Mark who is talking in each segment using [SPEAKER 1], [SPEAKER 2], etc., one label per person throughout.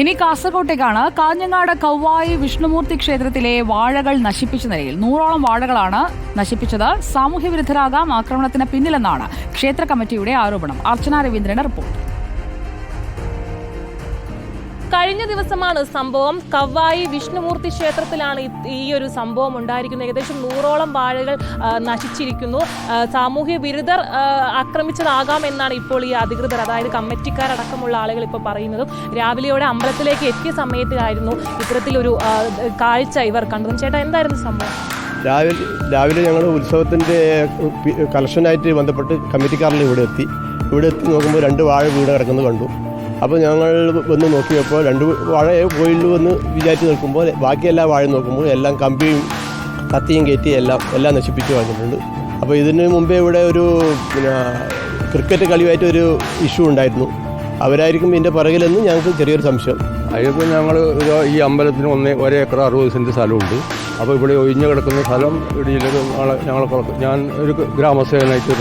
[SPEAKER 1] ഇനി കാസർകോട്ടേക്കാണ്. കാഞ്ഞങ്ങാട് കൗവായി വിഷ്ണുമൂർത്തി ക്ഷേത്രത്തിലെ വാഴകൾ നശിപ്പിച്ച നിലയിൽ നൂറോളം വാഴകളാണ് നശിപ്പിച്ചത്. സാമൂഹ്യ വിരുദ്ധരാകാം ആക്രമണത്തിന് പിന്നിലെന്നാണ് ക്ഷേത്ര കമ്മിറ്റിയുടെ ആരോപണം. അർച്ചന രവീന്ദ്രന്റെ റിപ്പോർട്ട്.
[SPEAKER 2] കഴിഞ്ഞ ദിവസമാണ് സംഭവം. കവ്വായി വിഷ്ണുമൂർത്തി ക്ഷേത്രത്തിലാണ് ഈ- ഒരു സംഭവം ഉണ്ടായിരിക്കുന്നത്. ഏകദേശം നൂറോളം വാഴകൾ നശിച്ചിരിക്കുന്നു. സാമൂഹ്യ വിരുദ്ധർ ആക്രമിച്ചതാകാം എന്നാണ് ഇപ്പോൾ ഈ അധികൃതർ അതായത് കമ്മിറ്റിക്കാരടക്കമുള്ള ആളുകൾ ഇപ്പോൾ പറയുന്നതും. രാവിലെയോടെ അമ്പലത്തിലേക്ക് എത്തിയ സമയത്തിലായിരുന്നു ഇത്തരത്തിലൊരു കാഴ്ച ഇവർ കണ്ടതും. ചേട്ടാ എന്തായിരുന്നു സംഭവം?
[SPEAKER 3] രാവിലെ രാവിലെ ഞങ്ങൾ ഉത്സവത്തിന്റെ കളക്ഷനായിട്ട് ബന്ധപ്പെട്ട് കമ്മിറ്റിക്കാരിൽ ഇവിടെ എത്തി. ഇവിടെ എത്തി നോക്കുമ്പോൾ രണ്ട് വാഴ വീട് കിടക്കുന്നത് കണ്ടു. അപ്പോൾ ഞങ്ങൾ വന്ന് നോക്കിയപ്പോൾ രണ്ട് വാഴയെ പോയുള്ളൂ എന്ന് വിചാരിച്ച് നിൽക്കുമ്പോൾ ബാക്കി എല്ലാ വാഴ നോക്കുമ്പോൾ എല്ലാം കമ്പിയും കത്തിയും കയറ്റി എല്ലാം എല്ലാം നശിപ്പിച്ച് വാങ്ങുന്നുണ്ട് അപ്പോൾ ഇതിന് മുമ്പേ ഇവിടെ ഒരു പിന്നെ ക്രിക്കറ്റ് കളിയുമായിട്ട് ഒരു ഇഷ്യൂ ഉണ്ടായിരുന്നു. അവരായിരിക്കും ഇതിന്റെ പിറകിലെന്ന് ഞങ്ങൾക്ക് ചെറിയൊരു സംശയം.
[SPEAKER 4] അതിപ്പോൾ ഞങ്ങൾ ഈ അമ്പലത്തിന് ഒന്ന് ഒരേക്കർ അറുപത് സെന്റ് സ്ഥലമുണ്ട്. അപ്പോൾ ഇവിടെ ഒഴിഞ്ഞു കിടക്കുന്ന സ്ഥലം ഇടിയിലൊരു ഞങ്ങളെ കുറച്ച് ഞാൻ ഒരു ഗ്രാമസേവനായിട്ട്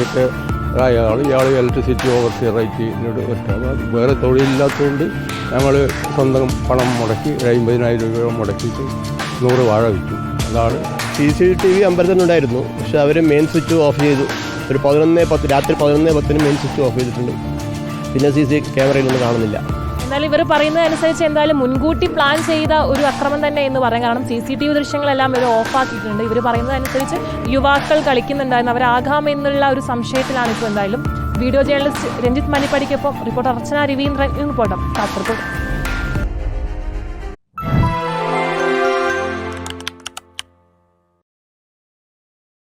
[SPEAKER 4] ആയ ഇയാൾ ഇലക്ട്രിസിറ്റി വരട്ടെ അപ്പോൾ വേറെ തൊഴിലില്ലാത്തതുകൊണ്ട് നമ്മൾ സ്വന്തം പണം മുടക്കി ഒരു അമ്പതിനായിരം രൂപ മുടക്കിയിട്ട് നൂറ് വാഴ വിറ്റു. അതാണ്
[SPEAKER 3] സി സി ടി വി അമ്പലത്തിനുണ്ടായിരുന്നു പക്ഷെ അവർ മെയിൻ സ്വിച്ച് ഓഫ് ചെയ്തു. ഒരു പതിനൊന്ന് പത്ത് രാത്രി പതിനൊന്ന് പത്തിന് മെയിൻ സ്വിച്ച് ഓഫ് ചെയ്തിട്ടുണ്ട്. പിന്നെ സി സി ക്യാമറയിലൊന്നും കാണുന്നില്ല.
[SPEAKER 2] എന്നാൽ ഇവർ പറയുന്നത് അനുസരിച്ച് എന്തായാലും മുൻകൂട്ടി പ്ലാൻ ചെയ്ത ഒരു അക്രമം തന്നെ എന്ന് പറയാം. കാരണം സി സി ടി വി ദൃശ്യങ്ങളെല്ലാം ഇവർ ഓഫാക്കിയിട്ടുണ്ട് ഇവർ പറയുന്നതനുസരിച്ച് യുവാക്കൾ കളിക്കുന്നുണ്ടായിരുന്നു. അവരാകാം എന്നുള്ള ഒരു സംശയത്തിലാണ് ഇപ്പോൾ എന്തായാലും. വീഡിയോ ജേർണലിസ്റ്റ് രഞ്ജിത്ത് മണിപ്പടിക്കൊപ്പം റിപ്പോർട്ടർ അർച്ചന രവീന്ദ്രൻ റിപ്പോർട്ടർ കാസർഗോഡ്.